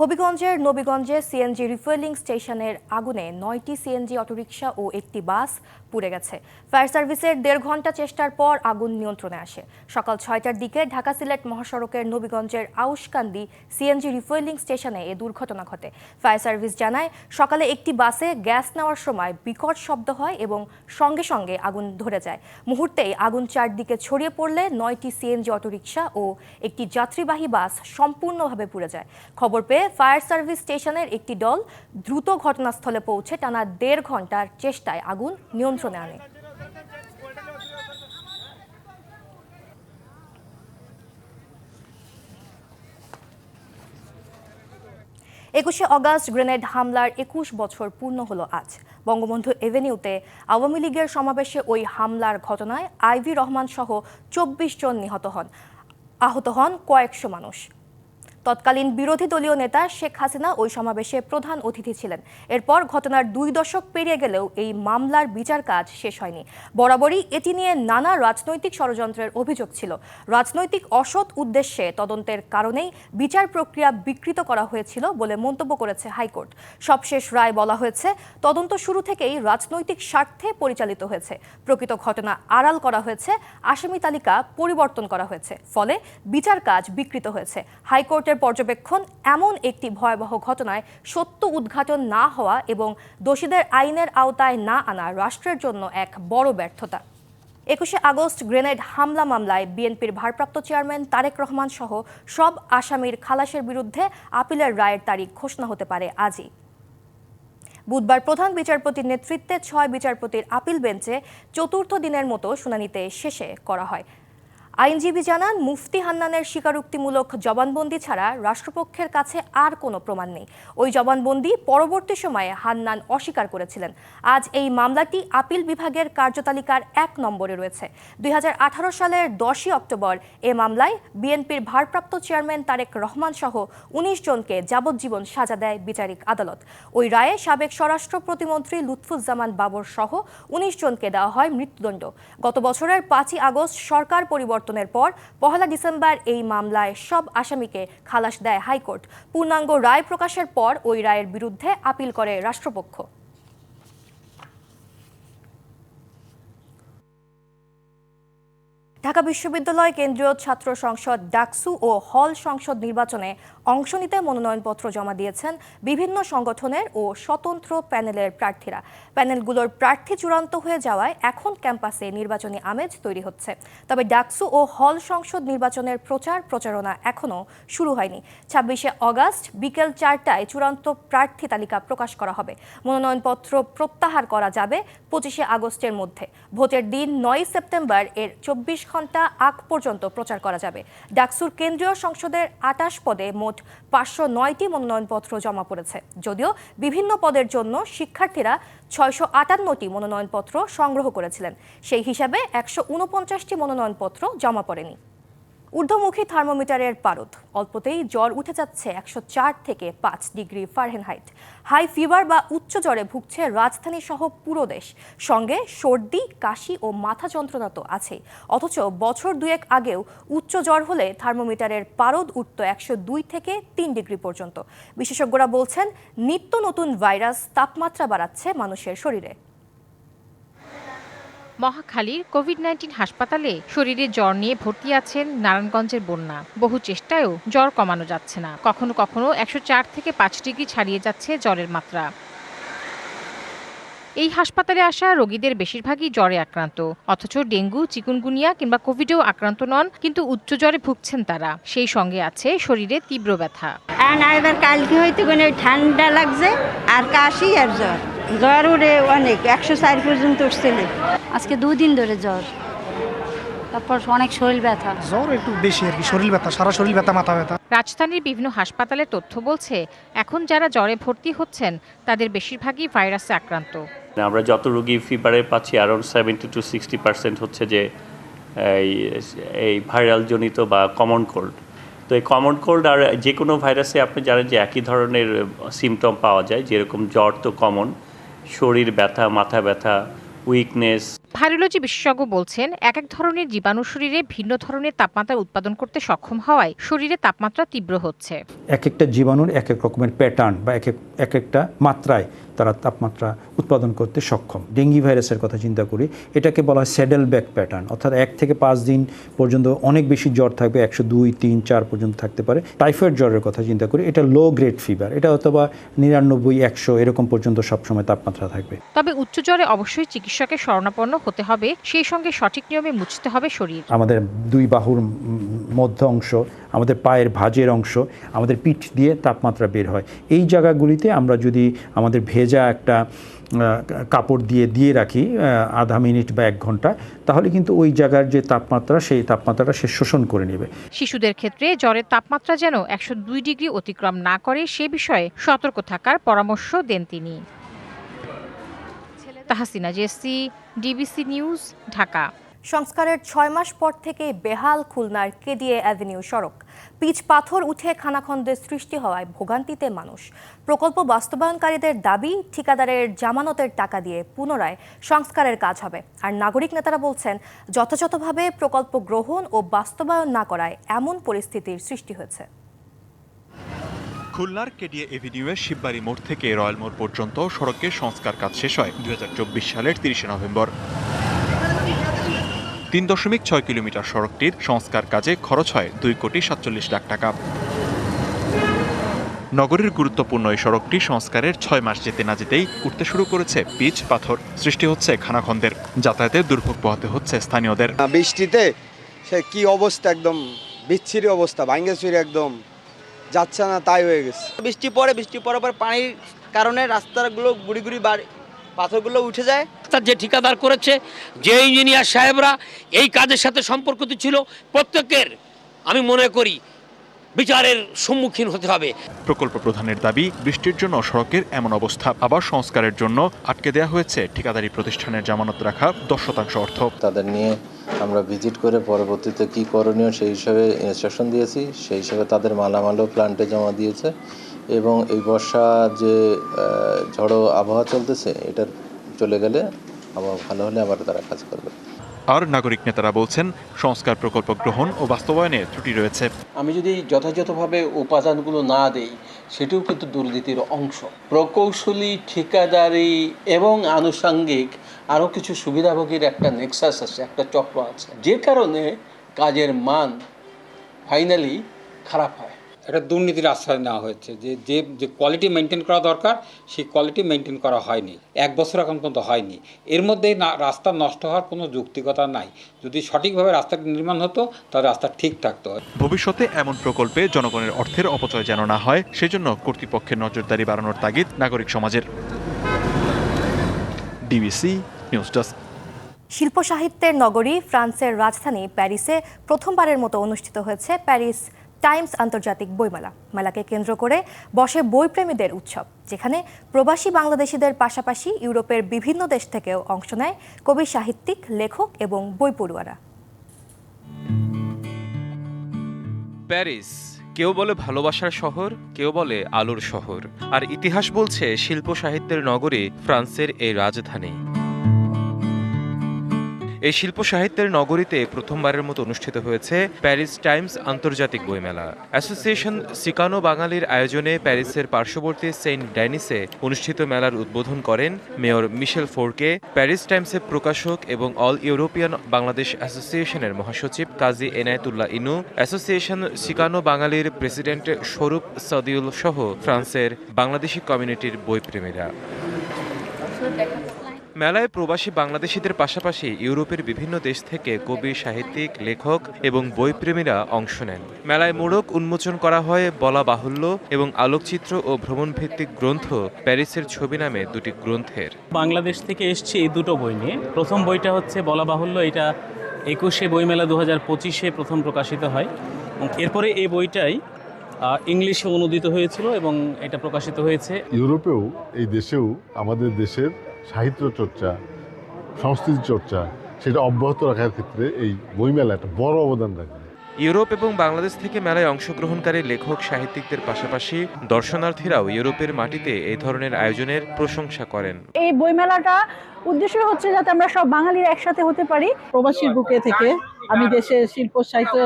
হবিগঞ্জের নবীগঞ্জে CNG refuelling স্টেশনের আগুনে নয়টি সিএনজি অটোরিকশা ও একটি বাস পুড়ে গেছে। ফায়ার সার্ভিসের দেড় ঘণ্টা চেষ্টার পর আগুন নিয়ন্ত্রণে আসে। সকাল ছয়টার দিকে ঢাকা সিলেট মহাসড়কের নবীগঞ্জের আউশকান্দি সিএনজি রিফুয়েলিং স্টেশনে এ দুর্ঘটনা ঘটে। ফায়ার সার্ভিস জানায়, সকালে একটি বাসে গ্যাস নেওয়ার সময় বিকট শব্দ হয় এবং সঙ্গে সঙ্গে আগুন ধরে যায়। মুহূর্তেই আগুন চারদিকে ছড়িয়ে পড়লে নয়টি সিএনজি অটোরিকশা ও একটি যাত্রীবাহী বাস সম্পূর্ণভাবে পুড়ে যায়। খবর পেয়ে ফায়ার সার্ভিস স্টেশনের একটি দল দ্রুত ঘটনাস্থলে পৌঁছে টানা দেড় ঘণ্টার চেষ্টায় আগুন নিয়ন্ত্রণে আনে। একুশে অগাস্ট গ্রেনেড হামলার একুশ বছর পূর্ণ হলো আজ। বঙ্গবন্ধু এভিনিউতে আওয়ামী লীগের সমাবেশে ওই হামলার ঘটনায় আইভি রহমান সহ চব্বিশ জন নিহত হন। আহত হন কয়েকশো মানুষ। তৎকালীন বিরোধী দলীয় নেতা শেখ হাসিনা ওই সমাবেশে প্রধান অতিথি ছিলেন। এরপর ঘটনার দুই দশক পেরিয়ে গেলেও এই মামলার বিচার কাজ শেষ হয়নি। বরাবরই এটি নিয়ে নানা রাজনৈতিক ষড়যন্ত্রের অভিযোগ ছিল। রাজনৈতিক অসৎ উদ্দেশ্যে তদন্তের কারণেই বিচার প্রক্রিয়া বিকৃত করা হয়েছিল বলে মন্তব্য করেছে হাইকোর্ট। সবশেষ রায় বলা হয়েছে, তদন্ত শুরু থেকেই রাজনৈতিক স্বার্থে পরিচালিত হয়েছে। প্রকৃত ঘটনা আড়াল করা হয়েছে, আসামি তালিকা পরিবর্তন করা হয়েছে। ফলে বিচার কাজ বিকৃত হয়েছে। হাইকোর্টের পর্যবেক্ষণ এমন একটি ভয়াবহ ঘটনায় সত্য উদ্ঘাটন না হওয়া এবং দোষীদের আইনের আওতায় না আনা রাষ্ট্রের জন্য এক বড় ব্যর্থতা। একুশে আগস্ট গ্রেনেড হামলা মামলায় বিএনপির ভারপ্রাপ্ত চেয়ারম্যান তারেক রহমান সহ সব আসামির খালাসের বিরুদ্ধে আপিলের রায়ের তারিখ ঘোষণা হতে পারে আজই। বুধবার প্রধান বিচারপতির নেতৃত্বে ছয় বিচারপতির আপিল বেঞ্চে চতুর্থ দিনের মতো শুনানিতে শেষে করা হয়। আইনজীবী জানান, মুফতি হান্নানের স্বীকারোক্তিমূলক জবানবন্দি ছাড়া রাষ্ট্রপক্ষের কাছে আর কোনো প্রমাণ নেই। ওই জবানবন্দি পরবর্তী সময়ে হান্নান অস্বীকার করেছিলেন। আজ এই মামলাটি আপিল বিভাগের কার্যতালিকার এক নম্বরে রয়েছে। দুই হাজার আঠারো সালের দশই অক্টোবর এ মামলায় বিএনপির ভারপ্রাপ্ত চেয়ারম্যান তারেক রহমান সহ উনিশ জনকে যাবজ্জীবন সাজা দেয় বিচারিক আদালত। ওই রায়ে সাবেক স্বরাষ্ট্র প্রতিমন্ত্রী লুৎফুজ্জামান বাবর সহ উনিশ জনকে দেওয়া হয় মৃত্যুদণ্ড। গত বছরের পাঁচই আগস্ট সরকার পরিবর্তনের পর পহেলা ডিসেম্বর এই মামলায় সব আসামিকে খালাস দেয় হাইকোর্ট। পূর্ণাঙ্গ রায় প্রকাশের পর ওই রায়ের বিরুদ্ধে আপিল করে রাষ্ট্রপক্ষ। ঢাকা বিশ্ববিদ্যালয় কেন্দ্রীয় ছাত্র সংসদ ডাকসু ও হল সংসদ নির্বাচনে অংশ নিতে মনোনয়নপত্র জমা দিয়েছেন বিভিন্ন সংগঠনের ও স্বতন্ত্র প্যানেলের প্রার্থীরা। প্যানেলগুলোর প্রার্থী চূড়ান্ত হয়ে যাওয়ায় এখন ক্যাম্পাসে নির্বাচনী আমেজ তৈরি হচ্ছে। তবে ডাকসু ও হল সংসদ নির্বাচনের প্রচার প্রচারণা এখনও শুরু হয়নি। ছাব্বিশে অগাস্ট বিকেল চারটায় চূড়ান্ত প্রার্থী তালিকা প্রকাশ করা হবে। মনোনয়নপত্র প্রত্যাহার করা যাবে পঁচিশে আগস্টের মধ্যে। ভোটের দিন নয় সেপ্টেম্বর এর চব্বিশ ঘণ্টা আগ পর্যন্ত প্রচার করা যাবে। ডাকসুর কেন্দ্রীয় সংসদের আটাশ পদে মোট পাঁচশো নয়টি মনোনয়নপত্র জমা পড়েছে। যদিও বিভিন্ন পদের জন্য শিক্ষার্থীরা ছয়শো আটান্নটি মনোনয়নপত্র সংগ্রহ করেছিলেন। সেই হিসাবে একশো উনপঞ্চাশটি মনোনয়নপত্র জমা পড়েনি। ঊর্ধ্বমুখী থার্মোমিটারের পারদ। অল্পতেই জ্বর উঠে যাচ্ছে একশো চার থেকে পাঁচ ডিগ্রি ফারেনহাইট। হাই ফিভার বা উচ্চ জ্বরে ভুগছে রাজধানী সহ পুরো দেশ। সঙ্গে সর্দি, কাশি ও মাথা যন্ত্রণা তো আছেই। অথচ বছর দুয়েক আগেও উচ্চ জ্বর হলে থার্মোমিটারের পারদ উঠত একশো দুই থেকে তিন ডিগ্রি পর্যন্ত। বিশেষজ্ঞরা বলছেন, নিত্য নতুন ভাইরাস তাপমাত্রা বাড়াচ্ছে মানুষের শরীরে। মহাখালীর কোভিড নাইন্টিন হাসপাতালে শরীরে জ্বর নিয়ে ভর্তি আছেন নারায়ণগঞ্জের বন্যা। বহু চেষ্টায়ও জ্বর কমানো যাচ্ছে না। কখনো কখনো একশো চার থেকে পাঁচ ডিগ্রি ছাড়িয়ে যাচ্ছে জ্বরের মাত্রা। এই হাসপাতালে আসা রোগীদের বেশিরভাগই জ্বরে আক্রান্ত। অথচ ডেঙ্গু, চিকুনগুনিয়া কিংবা কোভিডেও আক্রান্ত নন, কিন্তু উচ্চ জ্বরে ভুগছেন তারা। সেই সঙ্গে আছে শরীরে তীব্র ব্যথা। এবার কালকে হয়তো ঠান্ডা লাগছে আর কাশি আর জ্বর। জ্বর উঠে অনেক, একশো চার পর্যন্ত উঠছিল আজকে দুই দিন ধরে জ্বর। তারপর অনেক শরীর ব্যথা। জ্বর একটু বেশি আর কি শরীর ব্যথা সারা শরীর ব্যথা মাথা ব্যথা। রাজধানীর বিভিন্ন হাসপাতালের তথ্য বলছে এখন যারা জ্বরে ভর্তি হচ্ছেন তাদের বেশিরভাগই ভাইরাসে আক্রান্ত। আমরা যত রোগী ফিভারে পাচ্ছি around seventy two sixty percent হচ্ছে যে এই এই ভাইরাল জনিত বা কমন কোল্ড তো এই কমন কোল্ড আর যে কোনো ভাইরাসে আপনি জানেন যে একই ধরনের সিমটম পাওয়া যায় যেরকম জ্বর তো কমন শরীর ব্যথা মাথা ব্যথা উইকনেস ভাইরোলজি বিশেষজ্ঞ বলছেন এক এক ধরনের জীবাণু শরীরে ভিন্ন ধরনের তাপমাত্রা উৎপাদন করতে সক্ষম হওয়ায় শরীরে তাপমাত্রা তীব্র হচ্ছে। এক একটা জীবাণুর এক এক রকমের প্যাটার্ন বা এক এক এক একটা মাত্রায় তারা তাপমাত্রা উৎপাদন করতে সক্ষম। ডেঙ্গি ভাইরাসের কথা চিন্তা করি এটাকে বলা হয় স্যাডেল ব্যাক প্যাটার্ন অর্থাৎ এক থেকে পাঁচ দিন পর্যন্ত অনেক বেশি জ্বর থাকবে একশো দুই তিন চার পর্যন্ত থাকতে পারে। টাইফয়েড জ্বরের কথা চিন্তা করি এটা লো গ্রেড ফিভার এটা অথবা নিরানব্বই একশো এরকম পর্যন্ত সবসময় তাপমাত্রা থাকবে। তবে উচ্চ জ্বরে অবশ্যই চিকিৎসকের শরণাপন্ন হতে হবে সেই সঙ্গে সঠিক নিয়মে মুছতে হবে শরীর। আমাদের দুই বাহুর মধ্য অংশ আমাদের পায়ের ভাঁজের অংশ আমাদের পিঠ দিয়ে তাপমাত্রা বের হয়। এই জায়গাগুলিতে আমরা যদি আমাদের ভেজা একটা কাপড় দিয়ে দিয়ে রাখি আধা মিনিট বা এক ঘণ্টা তাহলে কিন্তু ওই জায়গার যে তাপমাত্রা সেই তাপমাত্রাটা সে শোষণ করে নেবে। শিশুদের ক্ষেত্রে জ্বরের তাপমাত্রা যেন একশো দুই ডিগ্রি অতিক্রম না করে সে বিষয়ে সতর্ক থাকার পরামর্শ দেন তিনি। Tahasina Jesi DBC news, Dhaka. সংস্কারের ছয় মাস পর থেকে বেহাল খুলনার কেডিএ অ্যাভিনিউ সড়ক। পিচ পাথর উঠে খানাখন্দের সৃষ্টি হওয়ায় ভোগান্তিতে মানুষ। প্রকল্প বাস্তবায়নকারীদের দাবি, ঠিকাদারের জামানতের টাকা দিয়ে পুনরায় সংস্কারের কাজ হবে। আর নাগরিক নেতারা বলছেন, যথাযথভাবে প্রকল্প গ্রহণ ও বাস্তবায়ন না করায় এমন পরিস্থিতির সৃষ্টি হয়েছে। খুলনার কেডিএ এভিনিউয়ের শিববাড়ি মোড় থেকে রয়্যাল মোড় পর্যন্ত সড়কের সংস্কার কাজ শেষ হয় দু হাজার চব্বিশ সালের তিরিশে নভেম্বর। তিন দশমিক ছয় কিলোমিটার সড়কটির সংস্কার কাজে খরচ হয় দুই কোটি সাতচল্লিশ লাখ টাকা। নগরীর গুরুত্বপূর্ণ এই সড়কটি সংস্কারের ছয় মাস যেতে না যেতেই উঠতে শুরু করেছে পিচ পাথর, সৃষ্টি হচ্ছে খানাখন্দের যাতায়াতের দুর্ভোগ পোহাতে হচ্ছে স্থানীয়দের। বৃষ্টিতে সে কি অবস্থা, একদম বিচ্ছিরি অবস্থা ভাঙ্গে একদম। যাচ্ছে না তাই হয়ে গেছে। বৃষ্টি পরে বৃষ্টি পড়ার পর পানির কারণে রাস্তাগুলো গুড়ি গুড়ি বাড়ি পাথরগুলো উঠে যায়। তার যে ঠিকাদার করেছে যে ইঞ্জিনিয়ার সাহেবরা এই কাজের সাথে সম্পর্কিত ছিল প্রত্যেকের আমি মনে করি বিচারের সম্মুখীন হতে হবে। প্রকল্প প্রধানের দাবি বৃষ্টির জন্য সড়কের এমন অবস্থা আবার সংস্কারের জন্য আটকে দেওয়া হয়েছে ঠিকাদারি প্রতিষ্ঠানের জামানত রাখা দশ শতাংশ অর্থ। তাদের নিয়ে আমরা ভিজিট করে পরবর্তীতে কি করণীয় সেই হিসাবে ইনস্ট্রাকশন দিয়েছি সেই হিসাবে তাদের মালামালও প্লান্টে জমা দিয়েছে এবং এই বর্ষা যে ঝড়ো আবহাওয়া চলতেছে এটা চলে গেলে আবহাওয়া ভালো হলে আবার তারা কাজ করবে। আর নাগরিক নেতারা বলছেন সংস্কার প্রকল্প গ্রহণ ও বাস্তবায়নে ত্রুটি রয়েছে। আমি যদি যথাযথভাবে উপাদানগুলো না দেই সেটিও কিন্তু দুর্নীতির অংশ। প্রকৌশলী ঠিকাদারি এবং আনুষঙ্গিক আরও কিছু সুবিধাভোগীর একটা নেক্সাস আছে একটা চক্র আছে। যে কারণে কাজের মান ফাইনালি খারাপ হয়। একটা দুর্নীতির আশ্রয় নেওয়া হয়েছে যে যে যে কোয়ালিটি মেনটেন করা দরকার সেই কোয়ালিটি মেনটেন করা হয়নি। এক বছর এখন পর্যন্ত হয়নি। এর মধ্যে না রাস্তা নষ্ট হওয়ার কোনো যৌক্তিকতা নাই। যদি সঠিকভাবে রাস্তাটি নির্মাণ হতো তাহলে রাস্তা ঠিক থাকতো। ভবিষ্যতে এমন প্রকল্পে জনগণের অর্থের অপচয় যেন না হয় সেজন্য কর্তৃপক্ষের নজরদারি বাড়ানোর তাগিদ নাগরিক সমাজের। ডিবিসি নিউজ ডেস্ক শিল্প সাহিত্যের নগরী ফ্রান্সের রাজধানী প্যারিসে প্রথমবারের মতো অনুষ্ঠিত হয়েছে প্যারিস টাইমস আন্তর্জাতিক বইমেলা। মেলাকে কেন্দ্র করে বসে বইপ্রেমীদের উৎসব যেখানে প্রবাসী বাংলাদেশিদের পাশাপাশি ইউরোপের বিভিন্ন দেশ থেকেও অংশ নেয় কবি সাহিত্যিক লেখক এবং বই পড়ুয়ারা। প্যারিস কেউ বলে ভালোবাসার শহর কেউ বলে আলোর শহর। আর ইতিহাস বলছে শিল্প সাহিত্যের নগরী ফ্রান্সের এই রাজধানী। এই শিল্প সাহিত্যের নগরীতে প্রথমবারের মতো অনুষ্ঠিত হয়েছে প্যারিস টাইমস আন্তর্জাতিক বইমেলা। অ্যাসোসিয়েশন সিকানো বাঙালির আয়োজনে প্যারিসের পার্শ্ববর্তী সেন্ট ড্যানিসে অনুষ্ঠিত মেলার উদ্বোধন করেন মেয়র মিশেল ফোরকে, প্যারিস টাইমসের প্রকাশক এবং অল ইউরোপিয়ান বাংলাদেশ অ্যাসোসিয়েশনের মহাসচিব কাজী এনায়েতুল্লাহ ইনু, অ্যাসোসিয়েশন সিকানো বাঙালির প্রেসিডেন্ট স্বরূপ সদিউল সহ ফ্রান্সের বাংলাদেশি কমিউনিটির বইপ্রেমীরা। মেলায় প্রবাসী বাংলাদেশিদের পাশাপাশি ইউরোপের বিভিন্ন দেশ থেকে কবি সাহিত্যিক লেখক এবং বইপ্রেমীরা অংশ নেন। মেলায় মোড়ক উন্মোচন করা হয় বলা বাহুল্য এবং আলোকচিত্র ও ভ্রমণভিত্তিক গ্রন্থ প্যারিসের ছবি নামে দুটি গ্রন্থের। বাংলাদেশ থেকে এসছে এই দুটো বই নিয়ে। প্রথম বইটা হচ্ছে বলা বাহুল্য এটা একুশে বইমেলা দু হাজার পঁচিশে প্রথম প্রকাশিত হয়। এবং এরপরে এই বইটাই ইংলিশে অনুদিত হয়েছিল এবং এটা প্রকাশিত হয়েছে। ইউরোপেও এই দেশেও আমাদের দেশের সাহিত্য চর্চা সংস্কৃতি চর্চা সেটা অব্যাহত রাখার ক্ষেত্রে এই বইমেলা একটা বড় অবদান রাখবে। ইউরোপ এবং বাংলাদেশ থেকে মেলায় অংশগ্রহণকারী লেখক সাহিত্যিকদের পাশাপাশি দর্শনার্থীরাও ইউরোপের মাটিতে এই ধরনের আয়োজনের প্রশংসা করেন। এই বইমেলাটা উদ্দেশ্য হচ্ছে যাতে আমরা সব বাঙালিরা একসাথে হতে পারি। প্রবাসীর বুকে থেকে আমি দেশের শিল্প সাহিত্য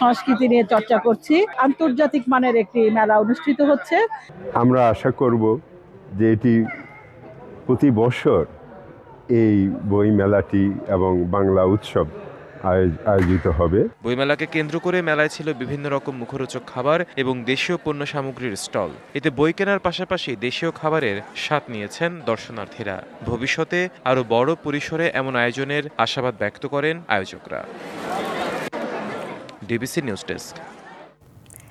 সংস্কৃতি নিয়ে চর্চা করছি। আন্তর্জাতিক মানের একটি মেলা অনুষ্ঠিত হচ্ছে। আমরা আশা করব যে এটি প্রতি বছর এই বই মেলাটি এবং বাংলা উৎসব আয়োজ- আয়োজিত হবে। বইমেলাকে কেন্দ্র করে মেলায় ছিল বিভিন্ন রকম মুখরোচক খাবার এবং দেশীয় পণ্য সামগ্রীর স্টল। এতে বই কেনার পাশাপাশি দেশীয় খাবারের স্বাদ নিয়েছেন দর্শনার্থীরা। ভবিষ্যতে আরও বড় পরিসরে এমন আয়োজনের আশাবাদ ব্যক্ত করেন আয়োজকরা। DBC news desk.